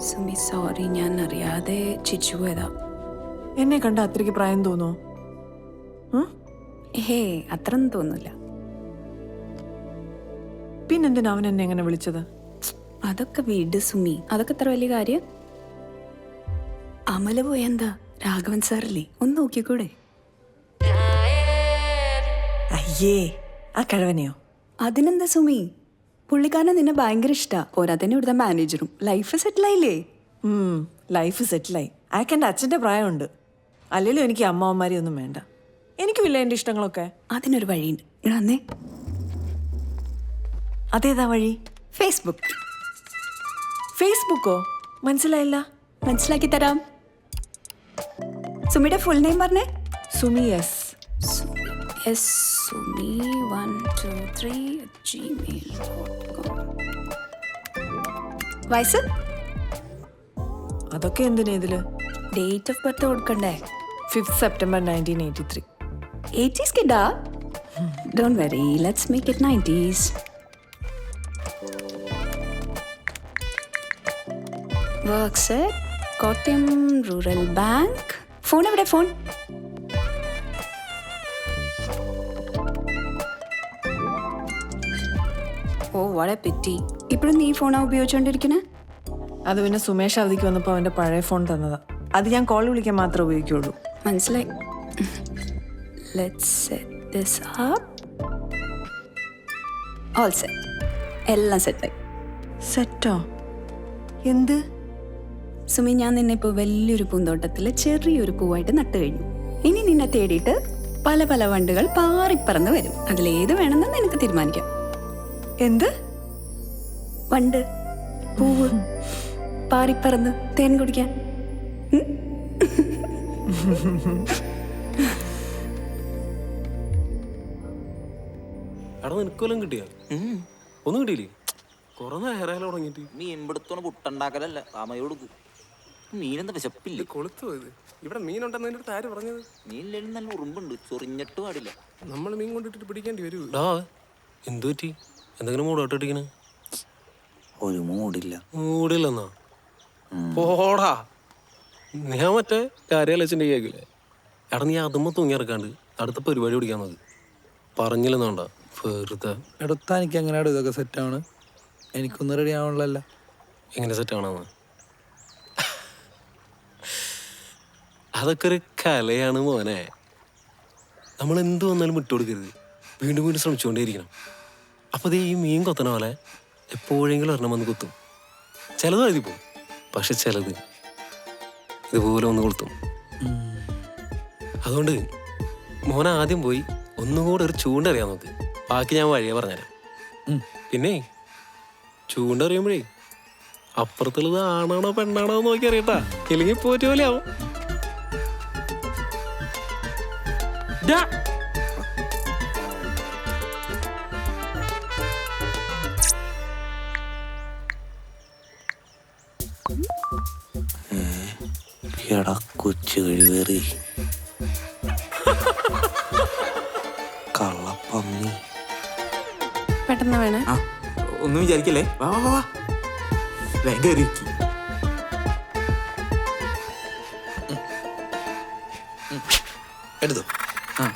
Sumi sorry ഞാൻ അറിയാതെ ചിച്ചു പോയതാ. എന്നെ കണ്ട അത്രയ്ക്ക് പ്രായം തോന്നോ? ഹേ അത്രയൊന്നും തോന്നില്ല പിന്നെന്തിനാ അവൻ എന്നെ എങ്ങനെ വിളിച്ചത്? അതൊക്കെ വീട് സുമി. അതൊക്കെ എത്ര വലിയ കാര്യം? അമല പോയെന്താ രാഘവൻ സാറല്ലേ? ഒന്ന് നോക്കിക്കൂടെ? അയ്യേ ആ കിഴവനെയോ? അതിനെന്താ സുമി? പുള്ളിക്കാരനെ നിന്നെ ഭയങ്കര ഇഷ്ടാ. പോരാത്തന്നെ ഇവിടുത്തെ മാനേജറും ലൈഫ് സെറ്റിലായില്ലേ ലൈഫ് സെറ്റിലായി അയാൾക്ക് എന്റെ അച്ഛന്റെ പ്രായമുണ്ട്. അല്ലെങ്കിലും എനിക്ക് അമ്മാവന്മാരെ ഒന്നും വേണ്ട. എനിക്കുമില്ല എന്റെ ഇഷ്ടങ്ങളൊക്കെ. അതിനൊരു വഴിയുണ്ട്. അന്നേ അതേതാ വഴി? ഫേസ്ബുക്ക് ഫേസ്ബുക്കോ മനസ്സിലായില്ല? മനസ്സിലാക്കി തരാം. സുമിയുടെ ഫുൾ നെയിം പറഞ്ഞേ? Sumi S Sumi S Sumi one two three Gmail വയസ്സ്? അതൊക്കെ എന്തിനാ ഇതിൽ? ഡേറ്റ് ഓഫ് ബർത്ത് കൊടുക്കണ്ടേ? Fifth September nineteen eighty three eighties കിഡാ don't worry let's make it nineties works Kottayam rural bank phone എവിടെ? Phone ഓ വളരെ petty. ഇപ്പോഴും നീ ഫോണാ ഉപയോഗിച്ചുകൊണ്ടിരിക്കണേ അത് പിന്നെ സുമേഷ് അവധിക്ക് വന്നപ്പോൾ അവന്റെ പഴയ ഫോൺ തന്നതാ. അത് ഞാൻ കോൾ വിളിക്കാൻ മാത്രമേ ഉപയോഗിക്കുള്ളൂ. മനസ്സിലായി. Let's set this up all set എല്ലാം സെറ്റായി. സെറ്റോ? എന്ത്? സുമി ഞാൻ നിന്നെ ഇപ്പോൾ വലിയൊരു പൂന്തോട്ടത്തിൽ ചെറിയൊരു പൂവായിട്ട് നട്ടു കഴിഞ്ഞു. ഇനി നിന്നെ തേടിയിട്ട് പല പല വണ്ടുകൾ പാറിപ്പറന്ന് വരും. അതിലേത് വേണമെന്ന് നിനക്ക് തീരുമാനിക്കാം. എന്ത്? വണ്ട് പൂവ് പാറിപ്പറന്ന് തേൻ കുടിക്കാൻ. എടാ നിനക്കൊല്ലം കിട്ടിയ? ഒന്നും കിട്ടിയില്ലേ? കൊറേ നേരം തുടങ്ങിയിട്ട് മീൻ പിടുത്തോണ് പുട്ടുണ്ടാക്കലല്ല അമ്മയോട് കൊടുക്കും മീനെന്താ വിശപ്പില്ല? കൊളുത്തു പോയത് ഇവിടെ മീനുണ്ടെന്ന് അടുത്ത് ആര് പറഞ്ഞത്? മീനിലും നല്ല ഉറുമ്പുണ്ട് ചൊറിഞ്ഞിട്ട് പാടില്ല നമ്മൾ മീൻ കൊണ്ടിട്ട് പിടിക്കേണ്ടി വരൂ. എന്തു പറ്റി? എന്തെങ്കിലും മൂടോട്ടിരിക്കണ ഒരു മൂടില്ല മൂടില്ലെന്നാ പോടാ. ഞാൻ മറ്റേ കാര്യാലച്ചന്റെ കേക്കില്ലേ എടാ നീ അതുമ്പോ തൂങ്ങിയിറക്കാണ്ട് അടുത്ത പരിപാടി പിടിക്കാൻ നോക്ക് പറഞ്ഞില്ലെന്നോണ്ട വെറുതെ. എടുത്താ എനിക്ക് എങ്ങനെയാണ് ഇതൊക്കെ സെറ്റാണ് എനിക്കൊന്നും റെഡി ആവണല്ലോ എങ്ങനെ സെറ്റ് ആവണമെന്ന് അതൊക്കെ ഒരു കലയാണ് മോനെ. നമ്മൾ എന്ത് വന്നാലും വിട്ടുകൊടുക്കരുത് വീണ്ടും വീണ്ടും ശ്രമിച്ചുകൊണ്ടേയിരിക്കണം. അപ്പോൾ ഈ മീൻ കൊത്തണ പോലെ എപ്പോഴെങ്കിലും ഒരെണ്ണം വന്ന് കുത്തും. ചിലത് എഴുതി പോകും പക്ഷെ ചിലത് ഇതുപോലെ ഒന്ന് കൊളുത്തും. അതുകൊണ്ട് മോൻ ആദ്യം പോയി ഒന്നുകൂടെ ഒരു ചൂണ്ടറിയാൻ നോക്ക്. ബാക്കി ഞാൻ വഴിയെ പറഞ്ഞുതരാം. പിന്നെ ചൂണ്ട ചൂണ്ടറിയുമ്പോഴേ അപ്പുറത്തുള്ളത് ആണാണോ പെണ്ണാണോ എന്ന് നോക്കി അറിയട്ടാ. ഇല്ലെങ്കിൽ പോറ്റ് എടാ കൊച്ചു കഴിവേറി. കള്ളപ്പന്നി. പെട്ടെന്ന് വേണേ. ആ ഒന്നും വിചാരിക്കല്ലേ? വാ വാ വാ വേഗം. എടുത്തോ. ആ.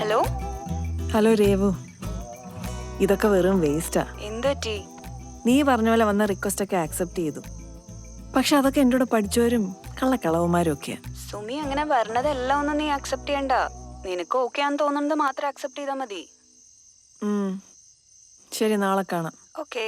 ഹലോ ഹലോ രേവു ഇതൊക്കെ വെറും വേസ്റ്റാ എന്തുപറ്റി നീ പറഞ്ഞ പോലെ വന്ന റിക്വസ്റ്റ് ഒക്കെ ആക്സെപ്റ്റ് ചെയ്തു. പക്ഷെ അതൊക്കെ എന്റെ കൂടെ പഠിച്ചവരും കള്ളക്കളവന്മാരും ഒക്കെയാ. സുമി അങ്ങനെ പറഞ്ഞതെല്ലാം ഒന്നും നീ അക്സെപ്റ്റ് ചെയ്യണ്ട. നിനക്ക് ഓക്കെ ആണെന്ന് തോന്നുന്നത് മാത്രം അക്സെപ്റ്റ് ചെയ്താൽ മതി. ശരി നാളെ കാണാം. ഓക്കെ